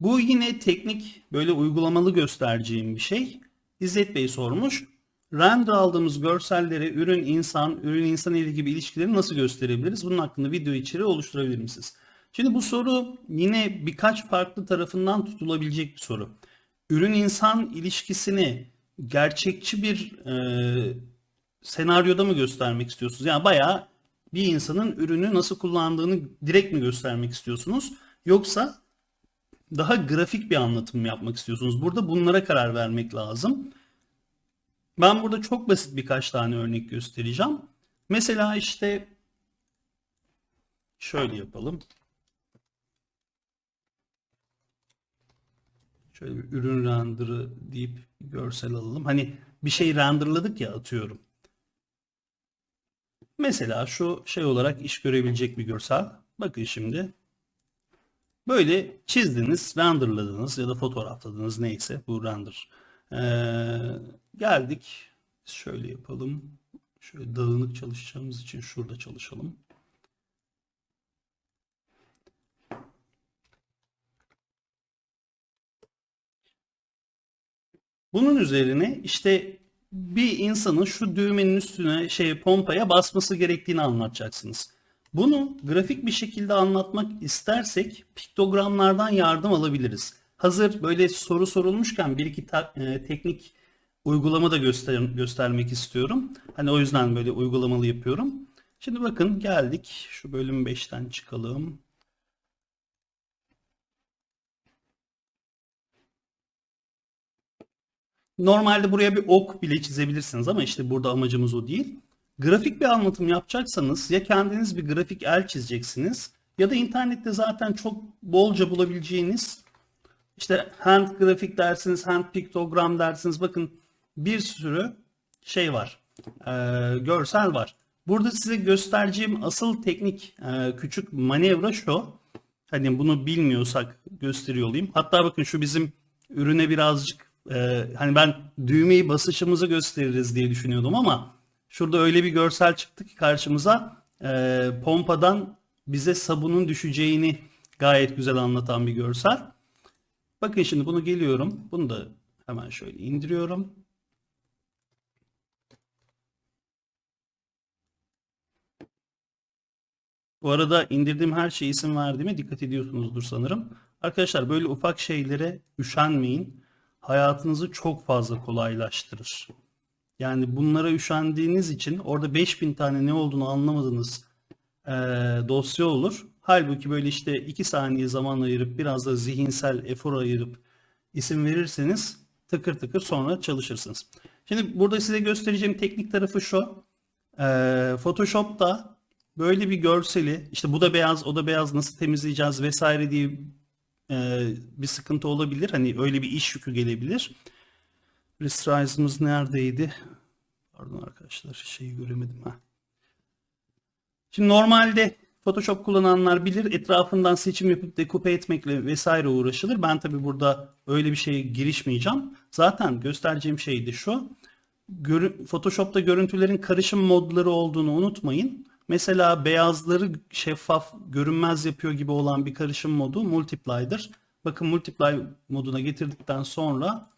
Bu yine teknik böyle uygulamalı göstereceğim bir şey. İzzet Bey sormuş. Render aldığımız görselleri ürün insan, ürün insan eli gibi ilişkileri nasıl gösterebiliriz? Bunun hakkında video içeriği oluşturabilir misiniz? Şimdi bu soru yine birkaç farklı tarafından tutulabilecek bir soru. Ürün insan ilişkisini gerçekçi bir e, senaryoda mı göstermek istiyorsunuz? Yani bayağı bir insanın ürünü nasıl kullandığını direkt mi göstermek istiyorsunuz? Yoksa daha grafik bir anlatım mı yapmak istiyorsunuz? Burada bunlara karar vermek lazım. Ben burada çok basit birkaç tane örnek göstereceğim. Mesela işte şöyle yapalım. Şöyle bir ürün render'ı deyip görsel alalım. Hani bir şey renderladık ya atıyorum. Mesela şu şey olarak iş görebilecek bir görsel. Bakın şimdi. Böyle çizdiniz, renderladınız ya da fotoğrafladınız neyse bu render. Ee, geldik. Şöyle yapalım. Şöyle dağınık çalışacağımız için şurada çalışalım. Bunun üzerine işte bir insanın şu düğmenin üstüne şey pompaya basması gerektiğini anlatacaksınız. Bunu grafik bir şekilde anlatmak istersek piktogramlardan yardım alabiliriz. Hazır böyle soru sorulmuşken bir iki e, teknik uygulama da göster göstermek istiyorum. Hani o yüzden böyle uygulamalı yapıyorum. Şimdi bakın geldik. Şu bölüm 5'ten çıkalım. Normalde buraya bir ok bile çizebilirsiniz ama işte burada amacımız o değil. Grafik bir anlatım yapacaksanız ya kendiniz bir grafik el çizeceksiniz ya da internette zaten çok bolca bulabileceğiniz işte hand grafik dersiniz, hand piktogram dersiniz. Bakın bir sürü şey var. e, görsel var. Burada size göstereceğim asıl teknik e, küçük manevra şu. Hani bunu bilmiyorsak gösteriyor olayım. Hatta bakın şu bizim ürüne birazcık e, hani ben düğmeyi basışımızı gösteririz diye düşünüyordum ama şurada öyle bir görsel çıktı ki karşımıza e, pompadan bize sabunun düşeceğini gayet güzel anlatan bir görsel. Bakın şimdi bunu geliyorum. Bunu da hemen şöyle indiriyorum. Bu arada indirdiğim her şeye isim verdiğime dikkat ediyorsunuzdur sanırım. Arkadaşlar böyle ufak şeylere üşenmeyin. Hayatınızı çok fazla kolaylaştırır. Yani bunlara üşendiğiniz için orada 5000 tane ne olduğunu anlamadığınız eee, dosya olur. Halbuki böyle işte 2 saniye zaman ayırıp biraz da zihinsel efor ayırıp isim verirseniz tıkır tıkır sonra çalışırsınız. Şimdi burada size göstereceğim teknik tarafı şu. Eee, Photoshop'ta böyle bir görseli işte bu da beyaz o da beyaz nasıl temizleyeceğiz vesaire diye e, bir sıkıntı olabilir. Hani öyle bir iş yükü gelebilir. Resize'ımız neredeydi? Pardon arkadaşlar şeyi göremedim ha. Şimdi normalde Photoshop kullananlar bilir etrafından seçim yapıp dekupe etmekle vesaire uğraşılır. Ben tabi burada öyle bir şeye girişmeyeceğim. Zaten göstereceğim şey de şu. Photoshop'ta görüntülerin karışım modları olduğunu unutmayın. Mesela beyazları şeffaf, görünmez yapıyor gibi olan bir karışım modu Multiply'dır. Bakın Multiply moduna getirdikten sonra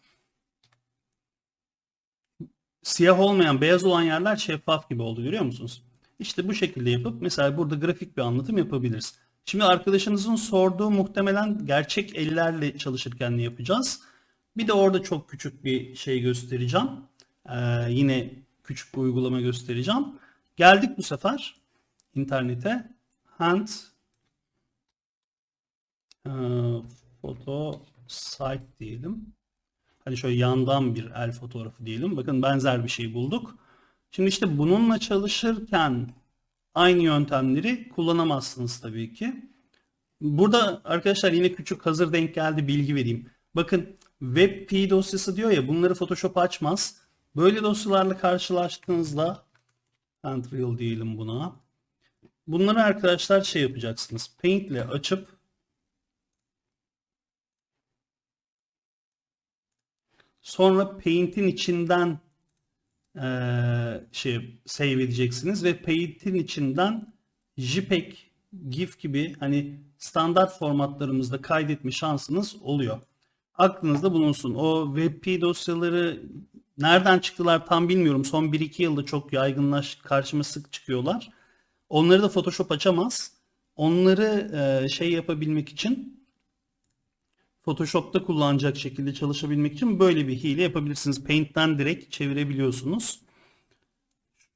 siyah olmayan, beyaz olan yerler şeffaf gibi oldu görüyor musunuz? İşte bu şekilde yapıp mesela burada grafik bir anlatım yapabiliriz. Şimdi arkadaşınızın sorduğu muhtemelen gerçek ellerle çalışırken ne yapacağız? Bir de orada çok küçük bir şey göstereceğim. Ee, yine küçük bir uygulama göstereceğim. Geldik bu sefer internete. Hand e, photo site diyelim. Hadi şöyle yandan bir el fotoğrafı diyelim. Bakın benzer bir şey bulduk. Şimdi işte bununla çalışırken aynı yöntemleri kullanamazsınız tabii ki. Burada arkadaşlar yine küçük hazır denk geldi bilgi vereyim. Bakın WebP dosyası diyor ya bunları Photoshop açmaz. Böyle dosyalarla karşılaştığınızda Unreal diyelim buna. Bunları arkadaşlar şey yapacaksınız. Paint ile açıp sonra Paint'in içinden eee, şey save edeceksiniz ve Paint'in içinden JPEG GIF gibi hani standart formatlarımızda kaydetme şansınız oluyor. Aklınızda bulunsun. O WebP dosyaları nereden çıktılar tam bilmiyorum. Son 1-2 yılda çok yaygınlaş karşıma sık çıkıyorlar. Onları da Photoshop açamaz. Onları e, şey yapabilmek için Photoshop'ta kullanacak şekilde çalışabilmek için böyle bir hile yapabilirsiniz. Paint'ten direkt çevirebiliyorsunuz.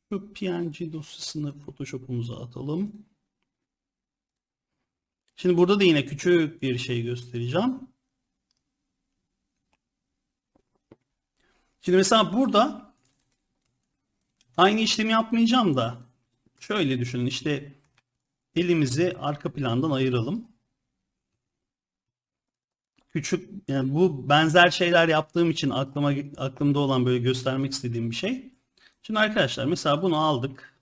Şu PNG dosyasını Photoshop'umuza atalım. Şimdi burada da yine küçük bir şey göstereceğim. Şimdi mesela burada aynı işlemi yapmayacağım da şöyle düşünün işte elimizi arka plandan ayıralım. Küçük yani bu benzer şeyler yaptığım için aklıma aklımda olan böyle göstermek istediğim bir şey. Şimdi arkadaşlar mesela bunu aldık.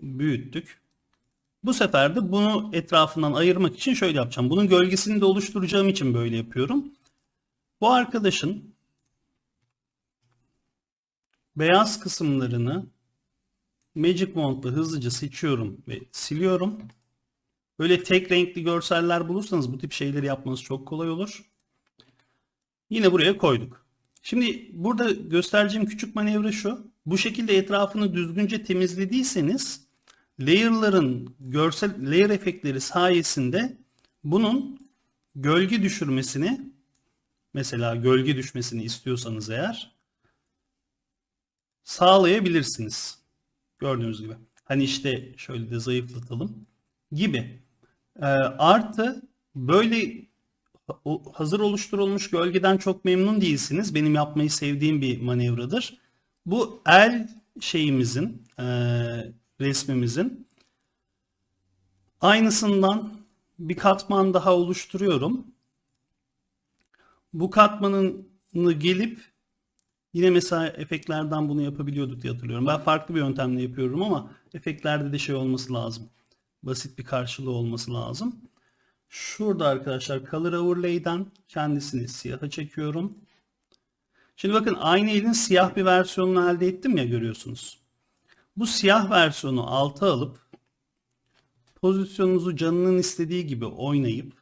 Büyüttük. Bu sefer de bunu etrafından ayırmak için şöyle yapacağım. Bunun gölgesini de oluşturacağım için böyle yapıyorum. Bu arkadaşın beyaz kısımlarını Magic Wand'la hızlıca seçiyorum ve siliyorum. Böyle tek renkli görseller bulursanız bu tip şeyleri yapmanız çok kolay olur. Yine buraya koyduk. Şimdi burada göstereceğim küçük manevra şu. Bu şekilde etrafını düzgünce temizlediyseniz layer'ların görsel layer efektleri sayesinde bunun gölge düşürmesini mesela gölge düşmesini istiyorsanız eğer sağlayabilirsiniz. Gördüğünüz gibi. Hani işte şöyle de zayıflatalım gibi. Ee, artı böyle hazır oluşturulmuş gölgeden çok memnun değilsiniz. Benim yapmayı sevdiğim bir manevradır. Bu el şeyimizin, e, resmimizin aynısından bir katman daha oluşturuyorum. Bu katmanını gelip yine mesela efektlerden bunu yapabiliyorduk diye hatırlıyorum. Ben farklı bir yöntemle yapıyorum ama efektlerde de şey olması lazım. Basit bir karşılığı olması lazım. Şurada arkadaşlar Color Overlay'den kendisini siyaha çekiyorum. Şimdi bakın aynı elin siyah bir versiyonunu elde ettim ya görüyorsunuz. Bu siyah versiyonu alta alıp pozisyonunuzu canının istediği gibi oynayıp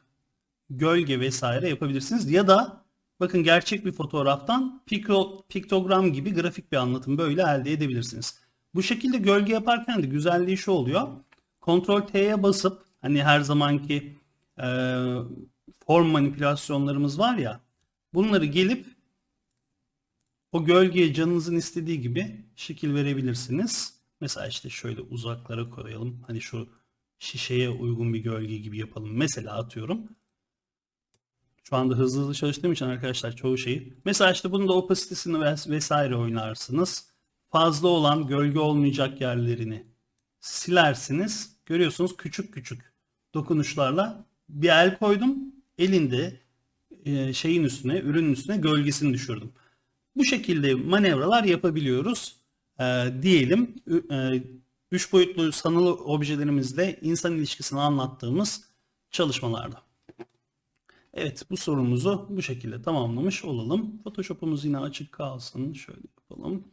gölge vesaire yapabilirsiniz. Ya da bakın gerçek bir fotoğraftan pikto- piktogram gibi grafik bir anlatım böyle elde edebilirsiniz. Bu şekilde gölge yaparken de güzelliği şu oluyor. Ctrl T'ye basıp hani her zamanki e, form manipülasyonlarımız var ya bunları gelip o gölgeye canınızın istediği gibi şekil verebilirsiniz. Mesela işte şöyle uzaklara koyalım. Hani şu şişeye uygun bir gölge gibi yapalım. Mesela atıyorum. Şu anda hızlı hızlı çalıştığım için arkadaşlar çoğu şeyi. Mesela işte bunun da opasitesini ves- vesaire oynarsınız. Fazla olan gölge olmayacak yerlerini silersiniz. Görüyorsunuz küçük küçük dokunuşlarla bir el koydum. Elinde e, şeyin üstüne, ürünün üstüne gölgesini düşürdüm. Bu şekilde manevralar yapabiliyoruz e, diyelim. E, üç boyutlu sanal objelerimizle insan ilişkisini anlattığımız çalışmalarda. Evet bu sorumuzu bu şekilde tamamlamış olalım. Photoshop'umuz yine açık kalsın. Şöyle yapalım.